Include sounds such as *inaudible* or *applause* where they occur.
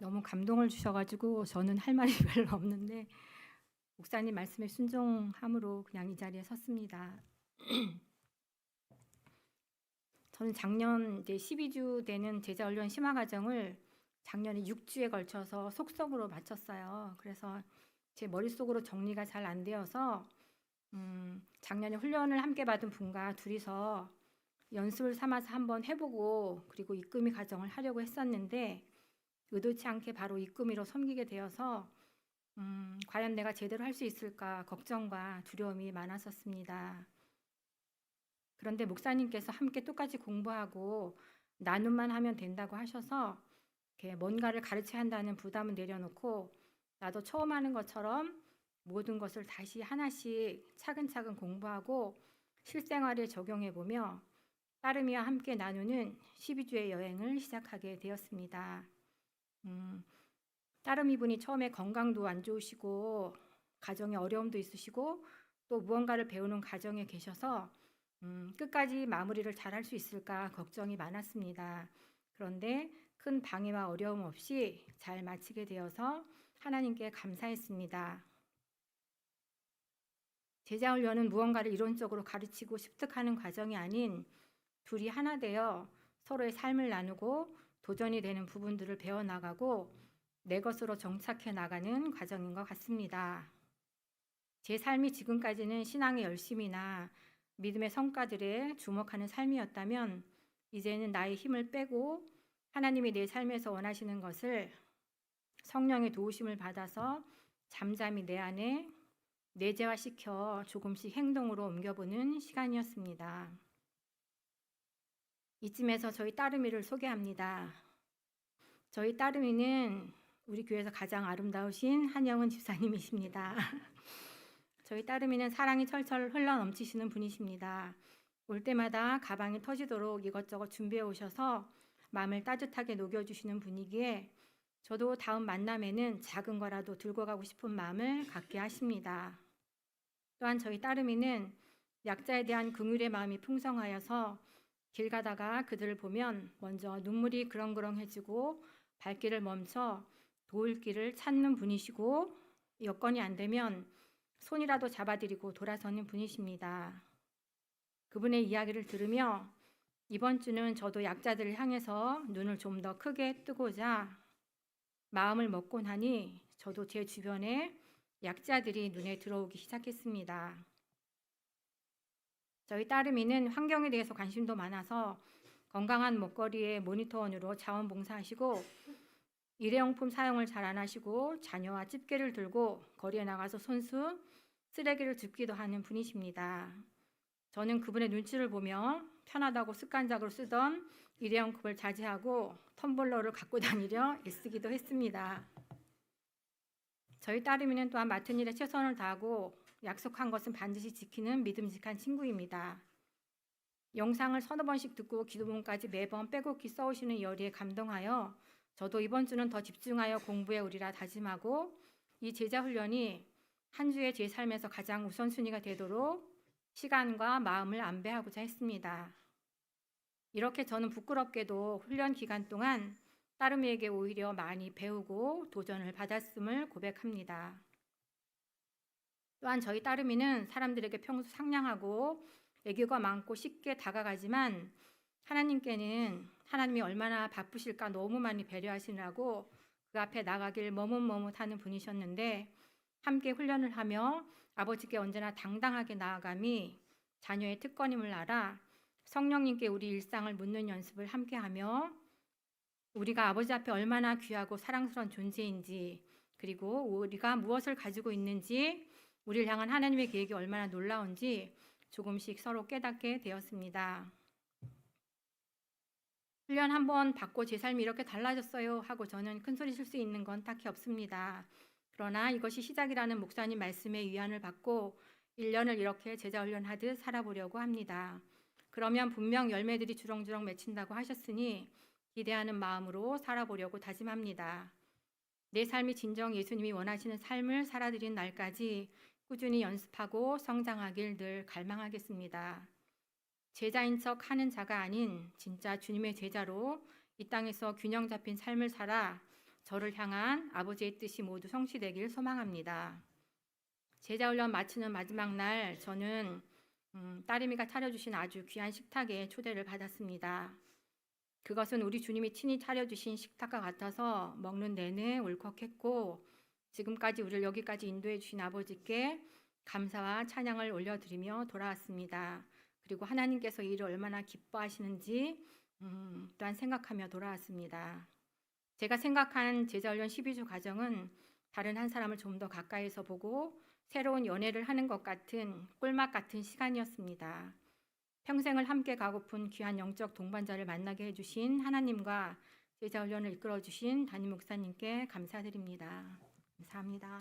너무 감동을 주셔가지고 저는 할 말이 *laughs* 별로 없는데 목사님 말씀에 순종함으로 그냥 이 자리에 섰습니다. *clears throat* 저는 작년 이제 12주 되는 제자 훈련 심화 과정을 작년에 6주에 걸쳐서 속속으로 마쳤어요. 그래서 제 머릿속으로 정리가 잘 안 되어서 음, 작년에 훈련을 함께 받은 분과 둘이서 연습을 삼아서 한번 해보고 그리고 입금이 과정을 하려고 했었는데 의도치 않게 바로 입금이로 섬기게 되어서 음, 과연 내가 제대로 할 수 있을까 걱정과 두려움이 많았었습니다. 그런데 목사님께서 함께 똑같이 공부하고 나눔만 하면 된다고 하셔서 뭔가를 가르쳐야 한다는 부담은 내려놓고 나도 처음 하는 것처럼 모든 것을 다시 하나씩 차근차근 공부하고 실생활에 적용해 보며 따름이와 함께 나누는 12주의 여행을 시작하게 되었습니다. 음, 따름 이 분이 처음에 건강도 안 좋으시고 가정에 어려움도 있으시고 또 무언가를 배우는 과정에 계셔서 음, 끝까지 마무리를 잘 할 수 있을까 걱정이 많았습니다. 그런데 큰 방해와 어려움 없이 잘 마치게 되어서 하나님께 감사했습니다. 제자훈련은 무언가를 이론적으로 가르치고 습득하는 과정이 아닌 둘이 하나 되어 서로의 삶을 나누고 도전이 되는 부분들을 배워나가고 내 것으로 정착해 나가는 과정인 것 같습니다. 제 삶이 지금까지는 신앙의 열심이나 믿음의 성과들에 주목하는 삶이었다면 이제는 나의 힘을 빼고 하나님이 내 삶에서 원하시는 것을 성령의 도우심을 받아서 잠잠히 내 안에 내재화시켜 조금씩 행동으로 옮겨보는 시간이었습니다. 이쯤에서 저희 따르미를 소개합니다. 저희 따르미는 우리 교회에서 가장 아름다우신 한영은 집사님이십니다. *laughs* 저희 따르미는 사랑이 철철 흘러 넘치시는 분이십니다. 올 때마다 가방이 터지도록 이것저것 준비해 오셔서 마음을 따뜻하게 녹여주시는 분이기에 저도 다음 만남에는 작은 거라도 들고 가고 싶은 마음을 갖게 하십니다. 또한 저희 따르미는 약자에 대한 긍휼의 마음이 풍성하여서 길 가다가 그들을 보면 먼저 눈물이 그렁그렁해지고 발길을 멈춰 도울 길을 찾는 분이시고 여건이 안 되면 손이라도 잡아드리고 돌아서는 분이십니다. 그분의 이야기를 들으며 이번 주는 저도 약자들을 향해서 눈을 좀 더 크게 뜨고자 마음을 먹고 나니 저도 제 주변에 약자들이 눈에 들어오기 시작했습니다. 저희 따르미는 환경에 대해서 관심도 많아서 건강한 먹거리의 모니터원으로 자원봉사하시고 일회용품 사용을 잘 안 하시고 자녀와 집게를 들고 거리에 나가서 손수 쓰레기를 줍기도 하는 분이십니다. 저는 그분의 눈치를 보며 편하다고 습관적으로 쓰던 일회용컵을 자제하고 텀블러를 갖고 *laughs* 다니려 애쓰기도 했습니다. 저희 따르미는 또한 맡은 일에 최선을 다하고 약속한 것은 반드시 지키는 믿음직한 친구입니다. 영상을 서너 번씩 듣고 기도문까지 매번 빼곡히 써오시는 열의에 감동하여 저도 이번 주는 더 집중하여 공부해 오리라 다짐하고 이 제자 훈련이 한 주의 제 삶에서 가장 우선순위가 되도록 시간과 마음을 안배하고자 했습니다. 이렇게 저는 부끄럽게도 훈련 기간 동안 따르미에게 오히려 많이 배우고 도전을 받았음을 고백합니다. 또한 저희 따르미는 사람들에게 평소 상냥하고 애교가 많고 쉽게 다가가지만 하나님께는 하나님이 얼마나 바쁘실까 너무 많이 배려하시느라고 그 앞에 나가길 머뭇머뭇하는 분이셨는데 함께 훈련을 하며 아버지께 언제나 당당하게 나아감이 자녀의 특권임을 알아 성령님께 우리 일상을 묻는 연습을 함께 하며 우리가 아버지 앞에 얼마나 귀하고 사랑스러운 존재인지 그리고 우리가 무엇을 가지고 있는지 우리를 향한 하나님의 계획이 얼마나 놀라운지 조금씩 서로 깨닫게 되었습니다. 훈련 한번 받고 제 삶이 이렇게 달라졌어요 하고 저는 큰 소리 칠 수 있는 건 딱히 없습니다. 그러나 이것이 시작이라는 목사님 말씀에 위안을 받고 1년을 이렇게 제자 훈련하듯 살아보려고 합니다. 그러면 분명 열매들이 주렁주렁 맺힌다고 하셨으니 기대하는 마음으로 살아보려고 다짐합니다. 내 삶이 진정 예수님이 원하시는 삶을 살아드린 날까지 꾸준히 연습하고 성장하길 늘 갈망하겠습니다. 제자인 척 하는 자가 아닌 진짜 주님의 제자로 이 땅에서 균형 잡힌 삶을 살아 저를 향한 아버지의 뜻이 모두 성취되길 소망합니다. 제자 훈련 마치는 마지막 날 저는 음, 따님이가 차려주신 아주 귀한 식탁에 초대를 받았습니다. 그것은 우리 주님이 친히 차려주신 식탁과 같아서 먹는 내내 울컥했고 지금까지 우리를 여기까지 인도해 주신 아버지께 감사와 찬양을 올려드리며 돌아왔습니다. 그리고 하나님께서 이를 얼마나 기뻐하시는지 음, 또한 생각하며 돌아왔습니다. 제가 생각한 제자훈련 12주 과정은 다른 한 사람을 좀 더 가까이서 보고 새로운 연애를 하는 것 같은 꿀맛 같은 시간이었습니다. 평생을 함께 가고픈 귀한 영적 동반자를 만나게 해주신 하나님과 제자훈련을 이끌어 주신 담임 목사님께 감사드립니다. 감사합니다.